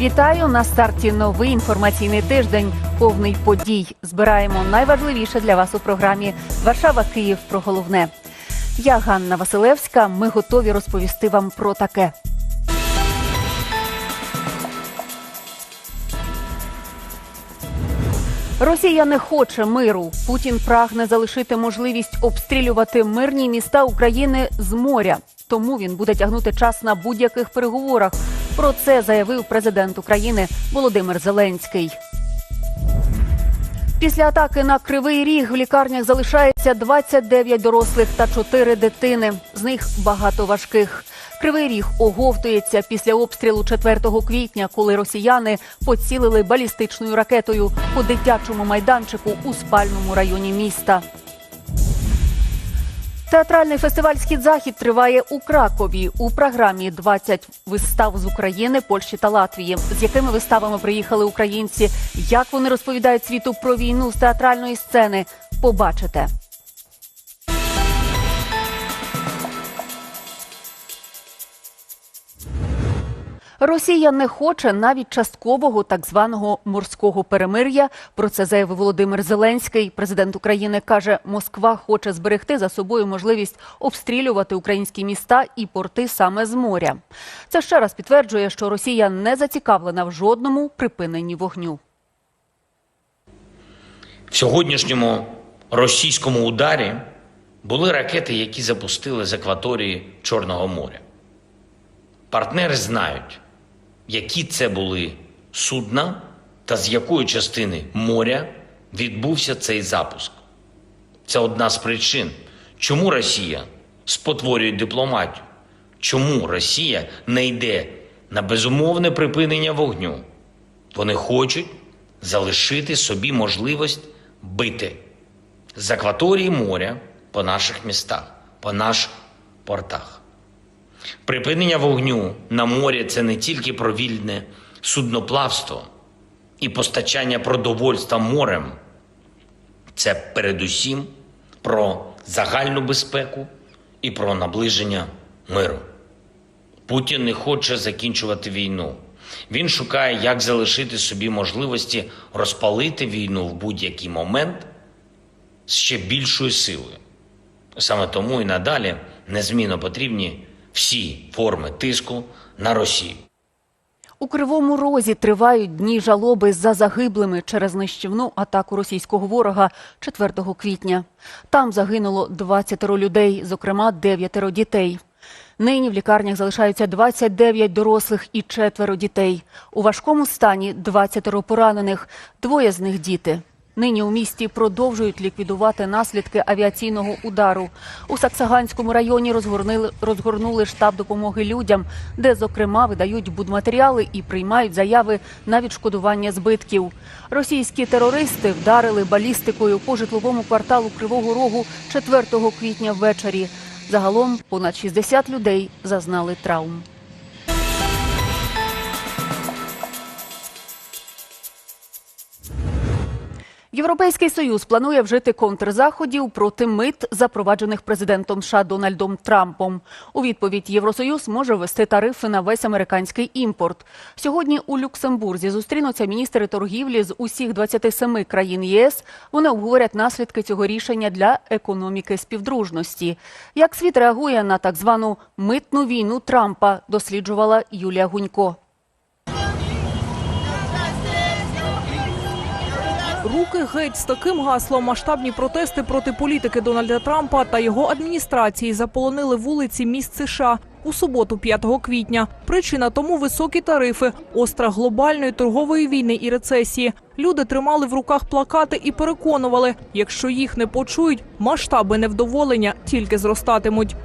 Вітаю на старті новий інформаційний тиждень, повний подій. Збираємо найважливіше для вас у програмі Варшава Київ про головне. Я Ганна Василевська. Ми готові розповісти вам про таке. Росія не хоче миру. Путін прагне залишити можливість обстрілювати мирні міста України з моря. Тому він буде тягнути час на будь-яких переговорах. Про це заявив президент України Володимир Зеленський. Після атаки на кривий ріг в лікарнях залишається 29 дорослих та 4 дитини. З них багато важких. Кривий ріг оговтується після обстрілу 4 квітня, коли росіяни поцілили балістичною ракетою по дитячому майданчику у спальному районі міста. Театральний фестиваль Схід Захід триває у Кракові. У програмі 20 вистав з України, Польщі та Латвії. З якими виставами приїхали українці? Як вони розповідають світу про війну з театральної сцени? Побачите. Росія не хоче навіть часткового так званого морського перемир'я. Про це заявив Володимир Зеленський. Президент України каже, Москва хоче зберегти за собою можливість обстрілювати українські міста і порти саме з моря. Це ще раз підтверджує, що Росія не зацікавлена в жодному припиненні вогню. В сьогоднішньому російському ударі були ракети, які запустили з акваторії Чорного моря. Партнери знають, які це були судна та з якої частини моря відбувся цей запуск. Це одна з причин, чому Росія спотворює дипломатію, чому Росія не йде на безумовне припинення вогню. Вони хочуть залишити собі можливість бити з акваторії моря по наших містах, по наших портах. Припинення вогню на морі це не тільки про вільне судноплавство і постачання продовольства морем, це передусім про загальну безпеку і про наближення миру. Путін не хоче закінчувати війну. Він шукає, як залишити собі можливості розпалити війну в будь-який момент з ще більшою силою. Саме тому і надалі незмінно потрібні всі форми тиску на Росію. У Кривому Розі тривають дні жалоби за загиблими через нищівну атаку російського ворога 4 квітня. Там загинуло 20 людей, зокрема 9 дітей. Нині в лікарнях залишаються 29 дорослих і четверо дітей. У важкому стані 20 поранених, двоє з них діти. Нині у місті продовжують ліквідувати наслідки авіаційного удару. У Саксаганському районі розгорнили, розгорнули штаб допомоги людям, де, зокрема, видають будматеріали і приймають заяви на відшкодування збитків. Російські терористи вдарили балістикою по житловому кварталу Кривого Рогу 4 квітня ввечері. Загалом понад 60 людей зазнали травм. Європейський союз планує вжити контрзаходів проти мит, запроваджених президентом США Дональдом Трампом. У відповідь Євросоюз може ввести тарифи на весь американський імпорт. Сьогодні у Люксембурзі зустрінуться міністри торгівлі з усіх 27 країн ЄС. Вони обговорять наслідки цього рішення для економіки співдружності. Як світ реагує на так звану митну війну Трампа, досліджувала Юлія Гунько. Руки геть з таким гаслом масштабні протести проти політики Дональда Трампа та його адміністрації заполонили вулиці міст США у суботу, 5 квітня. Причина тому високі тарифи, остра глобальної торгової війни і рецесії. Люди тримали в руках плакати і переконували, якщо їх не почують, масштаби невдоволення тільки зростатимуть.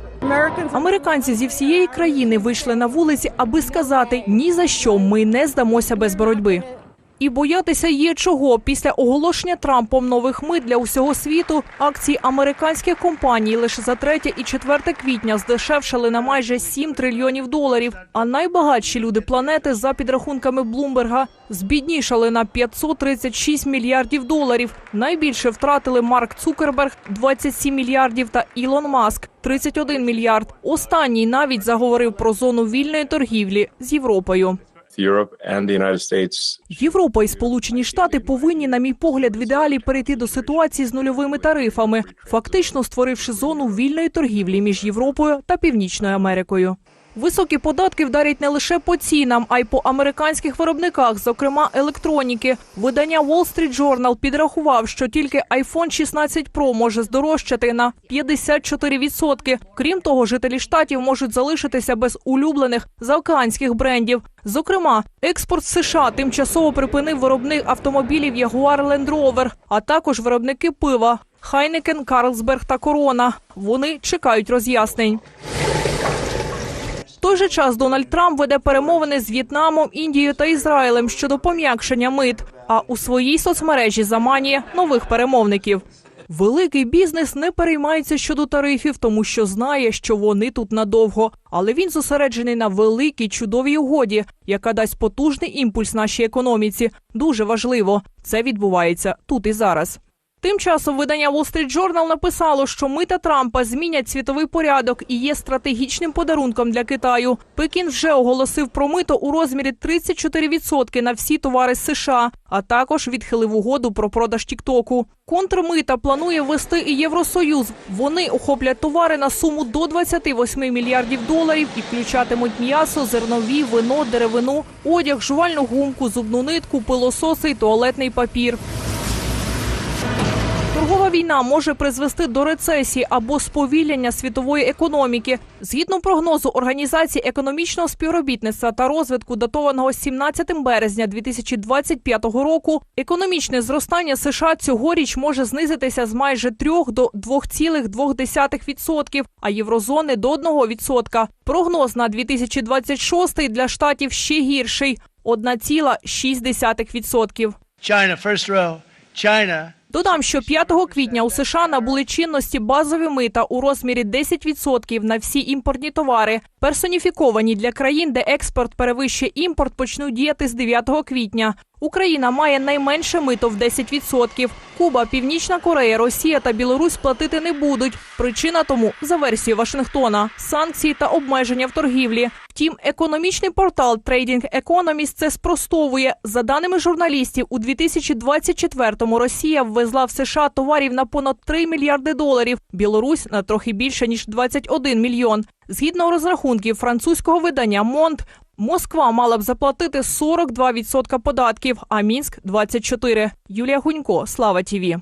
Американці зі всієї країни вийшли на вулиці, аби сказати ні за що ми не здамося без боротьби. І боятися є чого після оголошення Трампом нових мит для усього світу. Акції американських компаній лише за 3 і 4 квітня здешевшали на майже 7 трильйонів доларів. А найбагатші люди планети, за підрахунками Блумберга, збіднішали на 536 мільярдів доларів. Найбільше втратили Марк Цукерберг 27 мільярдів та Ілон Маск 31 мільярд. Останній навіть заговорив про зону вільної торгівлі з Європою. Європа і Сполучені Штати повинні, на мій погляд, в ідеалі перейти до ситуації з нульовими тарифами, фактично створивши зону вільної торгівлі між Європою та Північною Америкою. Високі податки вдарять не лише по цінам, а й по американських виробниках, зокрема електроніки. Видання Wall Street Journal підрахував, що тільки iPhone 16 Pro може здорожчати на 54%. Крім того, жителі штатів можуть залишитися без улюблених заокеанських брендів. Зокрема, експорт США тимчасово припинив виробник автомобілів Jaguar Land Rover, а також виробники пива Heineken, Carlsberg та Corona. Вони чекають роз'яснень. Той же час Дональд Трамп веде перемовини з В'єтнамом, Індією та Ізраїлем щодо пом'якшення мит, а у своїй соцмережі заманює нових перемовників. Великий бізнес не переймається щодо тарифів, тому що знає, що вони тут надовго. Але він зосереджений на великій чудовій угоді, яка дасть потужний імпульс нашій економіці. Дуже важливо. Це відбувається тут і зараз. Тим часом видання Wall Street Journal написало, що мита Трампа змінять світовий порядок і є стратегічним подарунком для Китаю. Пекін вже оголосив про мито у розмірі 34% на всі товари з США, а також відхилив угоду про продаж Тіктоку. Контрмита планує ввести і Євросоюз. Вони охоплять товари на суму до 28 мільярдів доларів і включатимуть м'ясо, зернові, вино, деревину, одяг, жувальну гумку, зубну нитку, пилососи й туалетний папір. Торгова війна може призвести до рецесії або сповільнення світової економіки. Згідно прогнозу Організації економічного співробітництва та розвитку, датованого 17 березня 2025 року, економічне зростання США цьогоріч може знизитися з майже 3 до 2,2%, а єврозони до 1%. Прогноз на 2026 для штатів ще гірший – 1,6%. China, first row. China. Додам, що 5 квітня у США набули чинності базові мита у розмірі 10% на всі імпортні товари. Персоніфіковані для країн, де експорт перевищує імпорт, почнуть діяти з 9 квітня. Україна має найменше мито в 10%. Куба, Північна Корея, Росія та Білорусь платити не будуть. Причина тому за версією Вашингтона санкції та обмеження в торгівлі. Втім, економічний портал Trading Economist це спростовує. За даними журналістів, у 2024-му Росія ввезла в США товарів на понад 3 мільярди доларів. Білорусь на трохи більше ніж 21 мільйон. Згідно розрахунків французького видання Монт, Москва мала б заплатити 42% податків, а Мінськ 24%. Юлія Гунько, Слава ТІВІ.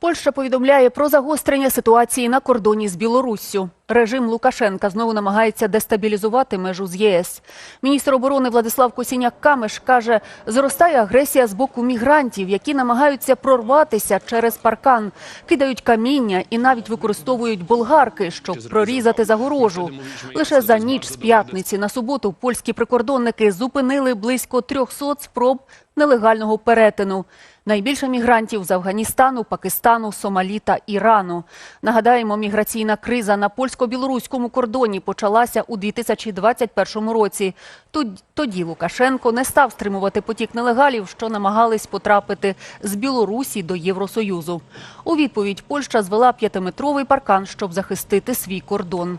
Польща повідомляє про загострення ситуації на кордоні з Білоруссю. Режим Лукашенка знову намагається дестабілізувати межу з ЄС. Міністр оборони Владислав Косіняк-Камеш каже, зростає агресія з боку мігрантів, які намагаються прорватися через паркан, кидають каміння і навіть використовують болгарки, щоб прорізати загорожу. Лише за ніч з п'ятниці на суботу польські прикордонники зупинили близько 300 спроб нелегального перетину. Найбільше мігрантів з Афганістану, Пакистану, Сомалі та Ірану. Нагадаємо, міграційна криза на польсько-білоруському кордоні почалася у 2021 році. Тод- Тоді Лукашенко не став стримувати потік нелегалів, що намагались потрапити з Білорусі до Євросоюзу. У відповідь Польща звела п'ятиметровий паркан, щоб захистити свій кордон.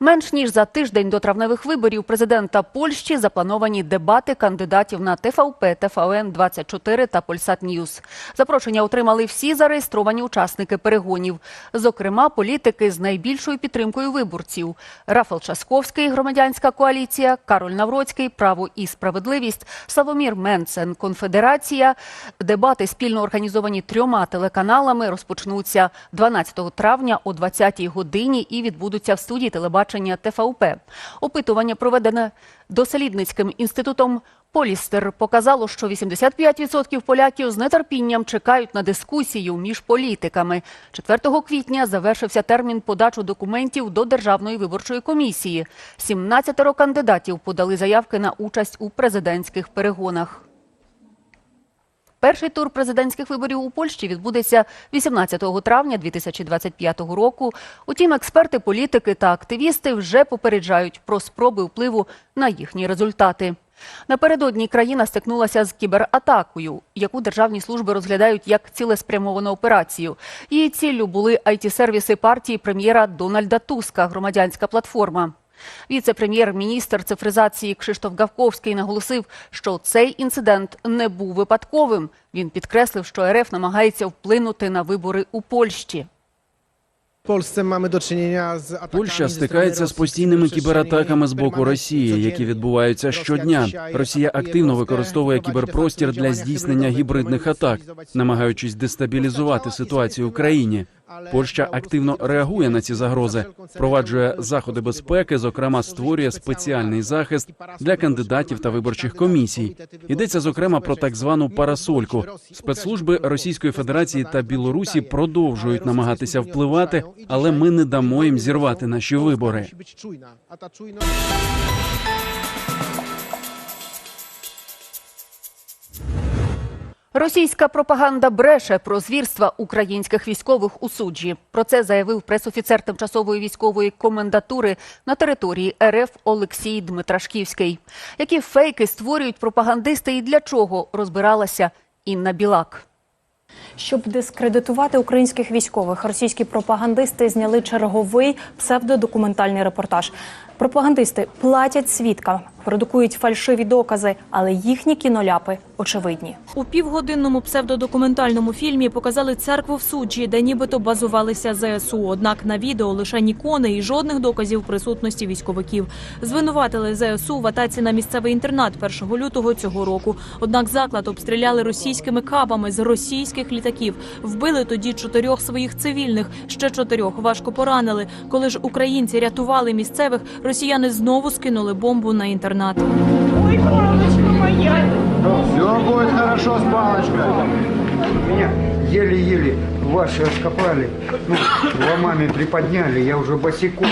Менш ніж за тиждень до травневих виборів президента Польщі заплановані дебати кандидатів на ТВП, ТВН 24 та Польсат Ньюс. Запрошення отримали всі зареєстровані учасники перегонів, зокрема політики з найбільшою підтримкою виборців: Рафал Часковський, громадянська коаліція, Кароль Навроцький, Право і справедливість, Славомір Менцен, Конфедерація. Дебати спільно організовані трьома телеканалами розпочнуться 12 травня о 20 годині і відбудуться в студії телебачення ТВП. Опитування проведене дослідницьким інститутом Полістер показало, що 85% поляків з нетерпінням чекають на дискусію між політиками. 4 квітня завершився термін подачу документів до Державної виборчої комісії. 17 кандидатів подали заявки на участь у президентських перегонах. Перший тур президентських виборів у Польщі відбудеться 18 травня 2025 року. Утім, експерти, політики та активісти вже попереджають про спроби впливу на їхні результати. Напередодні країна стикнулася з кібератакою, яку державні служби розглядають як цілеспрямовану операцію. Її ціллю були IT-сервіси партії прем'єра Дональда Туска, громадянська платформа. Віце-прем'єр-міністр цифризації Кшиштоф Гавковський наголосив, що цей інцидент не був випадковим. Він підкреслив, що РФ намагається вплинути на вибори у Польщі. Польща стикається з постійними кібератаками з боку Росії, які відбуваються щодня. Росія активно використовує кіберпростір для здійснення гібридних атак, намагаючись дестабілізувати ситуацію в країні. Польща активно реагує на ці загрози, впроваджує заходи безпеки, зокрема створює спеціальний захист для кандидатів та виборчих комісій. Йдеться зокрема про так звану парасольку. Спецслужби Російської Федерації та Білорусі продовжують намагатися впливати, але ми не дамо їм зірвати наші вибори. Російська пропаганда бреше про звірства українських військових у суджі. Про це заявив пресофіцер тимчасової військової комендатури на території РФ Олексій Дмитрашківський. Які фейки створюють пропагандисти і для чого розбиралася Інна Білак. Щоб дискредитувати українських військових, російські пропагандисти зняли черговий псевдодокументальний репортаж. Пропагандисти платять свідкам, продукують фальшиві докази, але їхні кіноляпи очевидні. У півгодинному псевдодокументальному фільмі показали церкву в суджі, де нібито базувалися ЗСУ. Однак на відео лише ікони і жодних доказів присутності військовиків. Звинуватили ЗСУ в атаці на місцевий інтернат 1 лютого цього року. Однак заклад обстріляли російськими кабами з російських літаків. Вбили тоді чотирьох своїх цивільних, ще чотирьох важко поранили. Коли ж українці рятували місцевих, росіяни знову скинули бомбу на інтернат. Все будет хорошо с палочкой. Меня еле-еле ваши раскопали, ну, ломами приподняли, я уже босиком,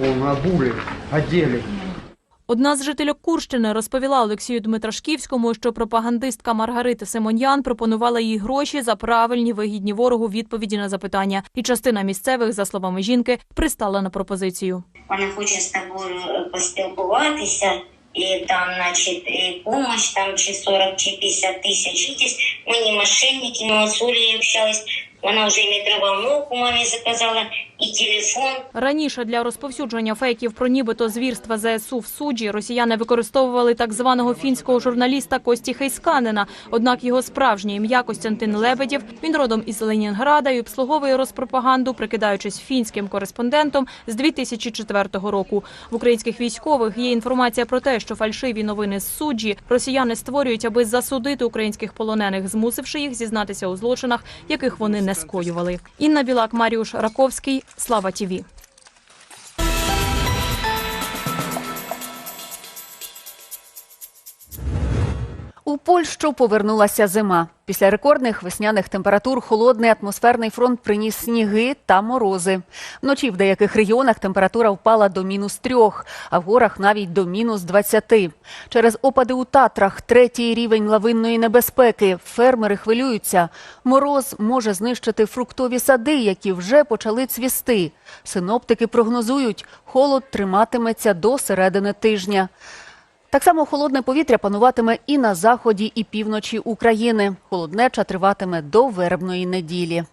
он обули, одели. Одна з жительок Курщини розповіла Олексію Дмитрашківському, що пропагандистка Маргарита Симоньян пропонувала їй гроші за правильні вигідні ворогу відповіді на запитання. І частина місцевих, за словами жінки, пристала на пропозицію. Вона хоче з тобою е, поспілкуватися, і там, значить, і помощь, там чи 40, чи 50 тисяч. Якісь мені мошенники, ми з Олею общалась. Вона вже і мікроволновку мамі заказала, і телефон. Раніше для розповсюдження фейків про нібито звірства ЗСУ в суджі росіяни використовували так званого фінського журналіста Кості Хейсканена. Однак його справжнє ім'я Костянтин Лебедєв. Він родом із Ленінграда і обслуговує розпропаганду, прикидаючись фінським кореспондентом з 2004 року. В українських військових є інформація про те, що фальшиві новини з суджі росіяни створюють, аби засудити українських полонених, змусивши їх зізнатися у злочинах, яких вони не скоювали. Інна Білак, Маріуш Раковський, Слава Тіві. У Польщу повернулася зима. Після рекордних весняних температур холодний атмосферний фронт приніс сніги та морози. Вночі в деяких регіонах температура впала до мінус трьох, а в горах навіть до мінус двадцяти. Через опади у Татрах третій рівень лавинної небезпеки. Фермери хвилюються. Мороз може знищити фруктові сади, які вже почали цвісти. Синоптики прогнозують, холод триматиметься до середини тижня. Так само холодне повітря пануватиме і на заході, і півночі України. Холоднеча триватиме до вербної неділі.